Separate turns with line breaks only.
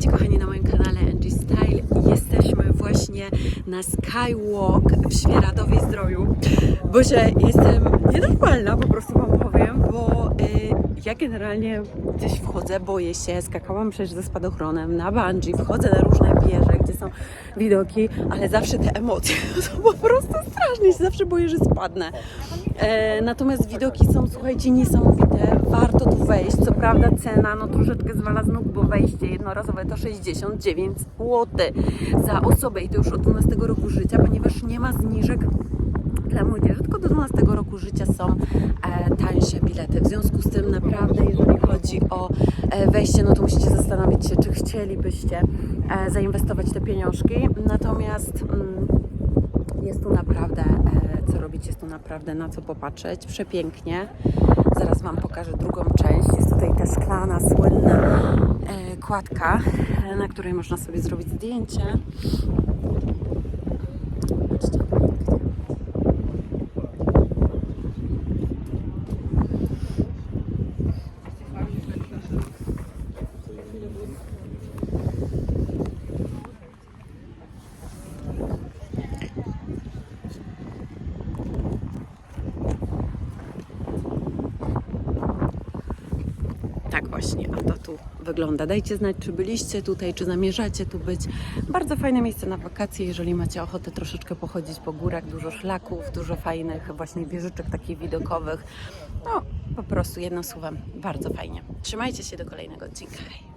Witajcie kochani na moim kanale Angie Style. Jesteśmy właśnie na Skywalk w Świeradowie Zdroju, bo że jestem nienormalna, po prostu Wam powiem, bo y, ja generalnie gdzieś wchodzę, boję się, skakałam przecież ze spadochronem na bungee, wchodzę na różne wieże, gdzie są widoki, ale zawsze te emocje są po prostu straszne, się zawsze boję, że spadnę. E, natomiast widoki są, słuchajcie, niesamowite. Warto tu wejść. Co prawda cena no troszeczkę zwala z nóg, bo wejście jednorazowe to 69 zł za osobę i to już od 12 roku życia, ponieważ nie ma zniżek dla młodzieży, tylko do 12 roku życia są e, tańsze bilety. W związku z tym naprawdę, jeżeli chodzi o e, wejście, no to musicie zastanowić się, czy chcielibyście e, zainwestować te pieniążki. Natomiast mm, jest tu naprawdę jest tu naprawdę na co popatrzeć. Przepięknie. Zaraz Wam pokażę drugą część. Jest tutaj ta szklana, słynna e, kładka, na której można sobie zrobić zdjęcie. Tak właśnie, a to tu wygląda. Dajcie znać, czy byliście tutaj, czy zamierzacie tu być. Bardzo fajne miejsce na wakacje, jeżeli macie ochotę troszeczkę pochodzić po górach, dużo szlaków, dużo fajnych właśnie wieżyczek takich widokowych. No, po prostu jednym słowem, bardzo fajnie. Trzymajcie się do kolejnego odcinka. Hej.